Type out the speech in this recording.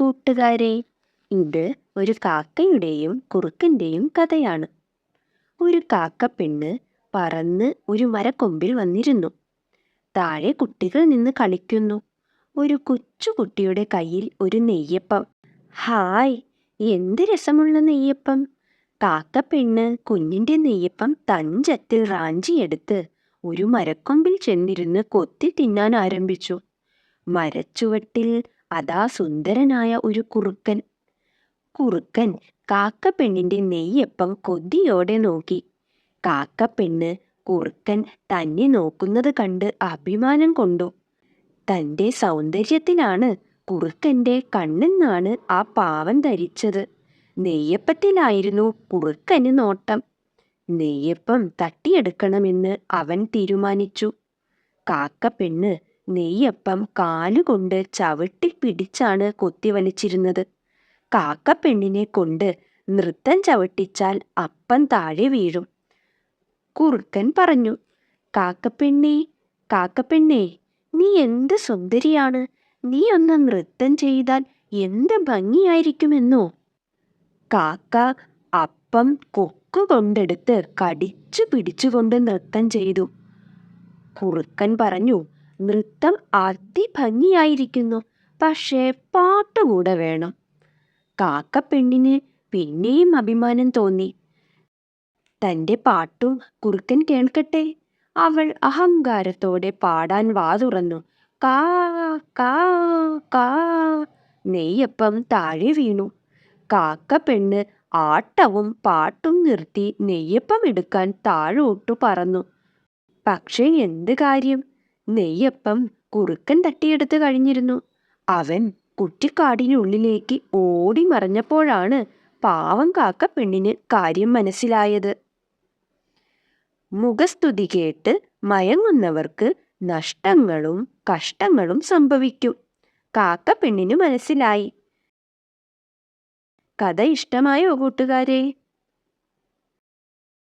കൂട്ടുകാരെ ഇത് ഒരു കാക്കയുടെയും കുറുക്കന്റെയും കഥയാണ്. ഒരു കാക്ക പെണ്ണ് പറന്ന് ഒരു മരക്കൊമ്പിൽ വന്നിരുന്നു. താഴെ കുട്ടികൾ നിന്ന് കളിക്കുന്നു. ഒരു കൊച്ചുകുട്ടിയുടെ കയ്യിൽ ഒരു നെയ്യപ്പം. ഹായ് എന്ത് രസമുള്ള നെയ്യപ്പം? കാക്ക പെണ്ണ് കുഞ്ഞിന്റെ നെയ്യപ്പം തഞ്ചത്തിൽ റാഞ്ചിയെടുത്ത് ഒരു മരക്കൊമ്പിൽ ചെന്നിരുന്ന് കൊത്തി തിന്നാൻ ആരംഭിച്ചു. മരച്ചുവട്ടിൽ അതാ സുന്ദരനായ ഒരു കുറുക്കൻ. കുറുക്കൻ കാക്കപ്പെണ്ണിന്റെ നെയ്യപ്പം കൊതിയോടെ നോക്കി. കാക്കപ്പെണ്ണ് കുറുക്കൻ തന്നെ നോക്കുന്നത് കണ്ട് അഭിമാനം കൊണ്ടു. തന്റെ സൗന്ദര്യത്തിലാണ് കുറുക്കന്റെ കണ്ണെന്നാണ് ആ പാവൻ ധരിച്ചത്. നെയ്യപ്പത്തിലായിരുന്നു കുറുക്കന് നോട്ടം. നെയ്യപ്പം തട്ടിയെടുക്കണമെന്ന് അവൻ തീരുമാനിച്ചു. കാക്കപ്പെണ്ണ് നെയ്യപ്പം കാലുകൊണ്ട് ചവിട്ടി പിടിച്ചാണ് കൊത്തിവലിച്ചിരുന്നത് കാക്കപ്പെണ്ണിനെ കൊണ്ട് നൃത്തം ചവിട്ടിച്ചാൽ അപ്പം താഴെ വീഴും. കുറുക്കൻ പറഞ്ഞു കാക്കപ്പെണ്ണേ കാക്കപ്പെണ്ണേ നീ എന്ത് സുന്ദരിയാണ്. നീ ഒന്ന് നൃത്തം ചെയ്താൽ എന്ത് ഭംഗിയായിരിക്കുമെന്നോ? കാക്ക അപ്പം കൊക്ക് കൊണ്ടെടുത്ത് കടിച്ചു പിടിച്ചുകൊണ്ട് നൃത്തം ചെയ്തു. കുറുക്കൻ പറഞ്ഞു നൃത്തം അതിഭംഗിയായിരിക്കുന്നു പക്ഷേ പാട്ടുകൂടെ വേണം. കാക്കപ്പെണ്ണിന് പിന്നെയും അഭിമാനം തോന്നി. തന്റെ പാട്ടും കുറുക്കൻ കേൾക്കട്ടെ. അവൾ അഹങ്കാരത്തോടെ പാടാൻ വാ തുറന്നു. കാ കാ കാ നെയ്യപ്പം താഴെ വീണു. കാക്ക പെണ്ണ് ആട്ടവും പാട്ടും നിർത്തി നെയ്യപ്പം എടുക്കാൻ താഴോട്ടു പറന്നു. പക്ഷേ എന്ത് കാര്യം? നെയ്യപ്പം കുറുക്കൻ തട്ടിയെടുത്ത് കഴിഞ്ഞിരുന്നു. അവൻ കുറ്റിക്കാടിനുള്ളിലേക്ക് ഓടി മറഞ്ഞപ്പോഴാണ് പാവം കാക്ക പെണ്ണിന് കാര്യം മനസ്സിലായത്. മുഖസ്തുതി കേട്ട് മയങ്ങുന്നവർക്ക് നഷ്ടങ്ങളും കഷ്ടങ്ങളും സംഭവിക്കും. കാക്ക പെണ്ണിന് മനസ്സിലായി. കഥ ഇഷ്ടമായോ കൂട്ടുകാരെ?